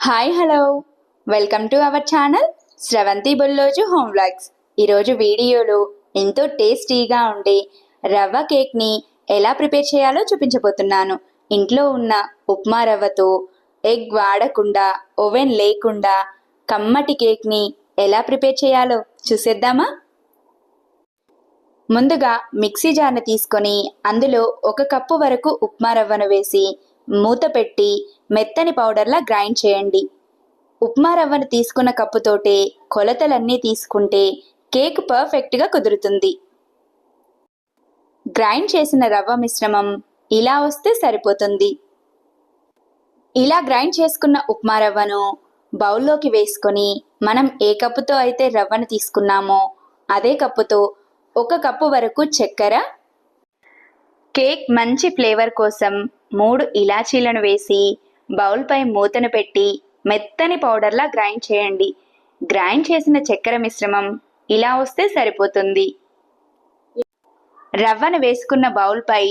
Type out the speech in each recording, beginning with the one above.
Hi hello welcome to our channel Sravanthi Bolloju home vlogs ఈరోజు వీడియోలో ఎంతో టేస్టీగా ఉండే రవ్వ కేక్ని ఎలా ప్రిపేర్ చేయాలో చూపించబోతున్నాను. ఇంట్లో ఉన్న ఉప్మా రవ్వతో ఎగ్ వాడకుండా ఓవెన్ లేకుండా కమ్మటి కేక్ని ఎలా ప్రిపేర్ చేయాలో చూసేద్దామా? ముందుగా మిక్సీ జార్ని తీసుకొని అందులో ఒక కప్పు వరకు ఉప్మా రవ్వను వేసి మూత పెట్టి మెత్తని పౌడర్లా గ్రైండ్ చేయండి. ఉప్మా రవ్వను తీసుకున్న కప్పుతోటే కొలతలన్నీ తీసుకుంటే కేక్ పర్ఫెక్ట్గా కుదురుతుంది. గ్రైండ్ చేసిన రవ్వ మిశ్రమం ఇలా వస్తే సరిపోతుంది. ఇలా గ్రైండ్ చేసుకున్న ఉప్మా రవ్వను బౌల్లోకి వేసుకొని మనం ఏ కప్పుతో అయితే రవ్వను తీసుకున్నామో అదే కప్పుతో ఒక కప్పు వరకు చక్కెర కేక్ మంచి ఫ్లేవర్ కోసం మూడు ఇలాచీలను వేసి బౌల్పై మూతను పెట్టి మెత్తని పౌడర్లా గ్రైండ్ చేయండి. గ్రైండ్ చేసిన చక్కెర మిశ్రమం ఇలా వస్తే సరిపోతుంది. రవ్వను వేసుకున్న బౌల్పై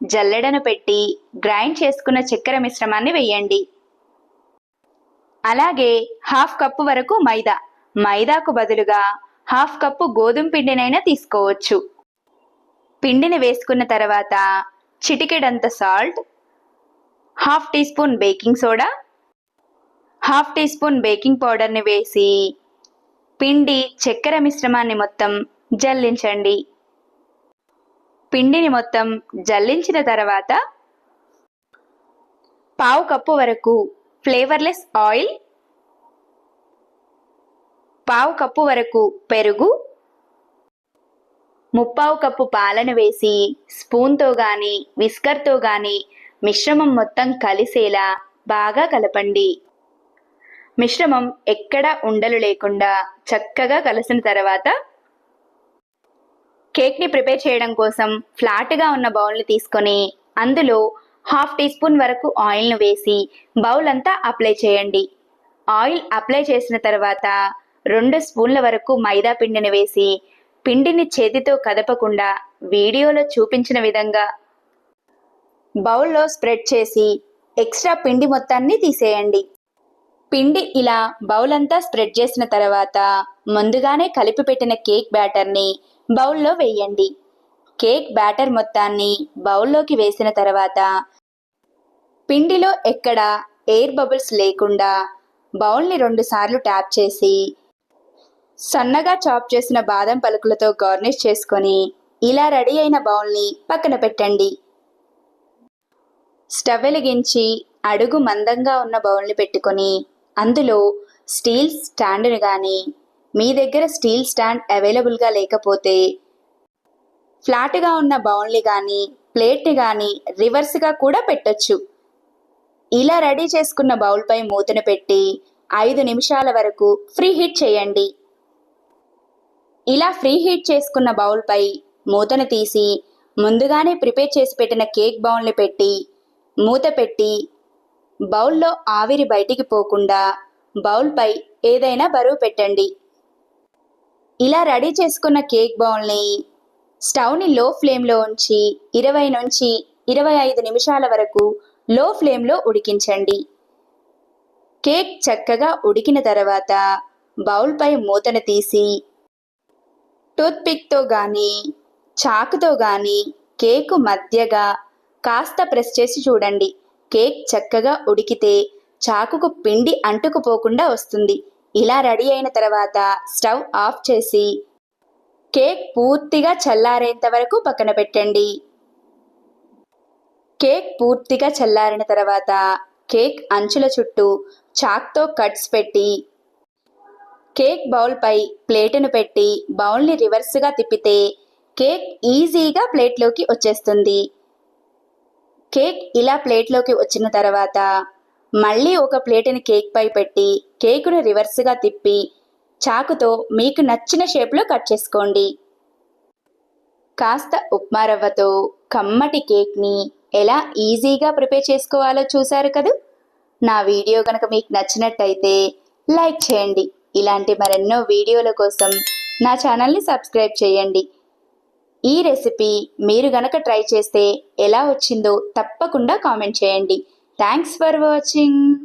జల్లెడను పెట్టి గ్రైండ్ చేసుకున్న చక్కెర మిశ్రమాన్ని వేయండి. అలాగే హాఫ్ కప్పు వరకు మైదా. మైదాకు బదులుగా హాఫ్ కప్పు గోధుమ పిండినైనా తీసుకోవచ్చు. పిండిని వేసుకున్న తర్వాత చిటికెడంత salt half teaspoon baking soda half teaspoon baking పౌడర్ని వేసి పిండి చక్కెర మిశ్రమాన్ని మొత్తం జల్లించండి. పిండిని మొత్తం జల్లించిన తర్వాత పావు కప్పు వరకు ఫ్లేవర్లెస్ ఆయిల్ పావు కప్పు వరకు పెరుగు ముప్పావు కప్పు పాలను వేసి స్పూన్తో గాని విస్కర్తో గాని మిశ్రమం మొత్తం కలిసేలా బాగా కలపండి. మిశ్రమం ఎక్కడా ఉండలు లేకుండా చక్కగా కలిసిన తర్వాత కేక్ని ప్రిపేర్ చేయడం కోసం ఫ్లాట్గా ఉన్న బౌల్ని తీసుకొని అందులో హాఫ్ టీ స్పూన్ వరకు ఆయిల్ను వేసి బౌల్ అంతా అప్లై చేయండి. ఆయిల్ అప్లై చేసిన తర్వాత రెండు స్పూన్ల వరకు మైదా పిండిని వేసి పిండిని చేతితో కదపకుండా వీడియోలో చూపించిన విధంగా బౌల్లో స్ప్రెడ్ చేసి ఎక్స్ట్రా పిండి మొత్తాన్ని తీసేయండి. పిండి ఇలా బౌల్ అంతా స్ప్రెడ్ చేసిన తర్వాత ముందుగానే కలిపి పెట్టిన కేక్ బ్యాటర్ని బౌల్లో వేయండి. కేక్ బ్యాటర్ మొత్తాన్ని బౌల్లోకి వేసిన తర్వాత పిండిలో ఎక్కడ ఎయిర్ బబుల్స్ లేకుండా బౌల్ని రెండుసార్లు ట్యాప్ చేసి సన్నగా చాప్ చేసిన బాదం పలుకులతో గార్నిష్ చేసుకొని ఇలా రెడీ అయిన బౌల్ని పక్కన పెట్టండి. స్టవ్ వెలిగించి అడుగు మందంగా ఉన్న బౌల్ని పెట్టుకొని అందులో స్టీల్ స్టాండ్ని కానీ మీ దగ్గర స్టీల్ స్టాండ్ అవైలబుల్గా లేకపోతే ఫ్లాట్గా ఉన్న బౌల్ని కానీ ప్లేట్ని కానీ రివర్స్గా కూడా పెట్టొచ్చు. ఇలా రెడీ చేసుకున్న బౌల్పై మూతను పెట్టి ఐదు నిమిషాల వరకు ఫ్రీ హీట్ చేయండి. ఇలా ఫ్రీ హీట్ చేసుకున్న బౌల్పై మూతను తీసి ముందుగానే ప్రిపేర్ చేసి పెట్టిన కేక్ బౌల్ని పెట్టి మూత పెట్టి బౌల్లో ఆవిరి బయటికి పోకుండా బౌల్పై ఏదైనా బరువు పెట్టండి. ఇలా రెడీ చేసుకున్న కేక్ బౌల్ని స్టవ్ని లో ఫ్లేమ్లో ఉంచి ఇరవై నుంచి ఇరవై ఐదు నిమిషాల వరకు లో ఫ్లేమ్లో ఉడికించండి. కేక్ చక్కగా ఉడికిన తర్వాత బౌల్పై మూతను తీసి టూత్పిక్తో కానీ చాకుతో కానీ కేకు మధ్యగా కాస్త ప్రెస్ చేసి చూడండి. కేక్ చక్కగా ఉడికితే చాకుకు పిండి అంటుకుపోకుండా వస్తుంది. ఇలా రెడీ అయిన తర్వాత స్టవ్ ఆఫ్ చేసి కేక్ పూర్తిగా చల్లారేంత వరకు పక్కన పెట్టండి. కేక్ పూర్తిగా చల్లారిన తర్వాత కేక్ అంచుల చుట్టూ చాక్తో కట్స్ పెట్టి కేక్ బౌల్పై ప్లేటును పెట్టి బౌల్ని రివర్స్గా తిప్పితే కేక్ ఈజీగా ప్లేట్లోకి వచ్చేస్తుంది. కేక్ ఇలా ప్లేట్లోకి వచ్చిన తర్వాత మళ్ళీ ఒక ప్లేటుని కేక్పై పెట్టి కేకును రివర్స్గా తిప్పి చాకుతో మీకు నచ్చిన షేప్లో కట్ చేసుకోండి. కాస్త ఉప్మా రవ్వతో కమ్మటి కేక్ని ఎలా ఈజీగా ప్రిపేర్ చేసుకోవాలో చూశారు కదూ? నా వీడియో కనుక మీకు నచ్చినట్టయితే లైక్ చేయండి. ఇలాంటి మరెన్నో వీడియోల కోసం నా ఛానల్ని సబ్స్క్రైబ్ చేయండి. ఈ రెసిపీ మీరు గనక ట్రై చేస్తే ఎలా వచ్చిందో తప్పకుండా కామెంట్ చేయండి. Thanks for watching.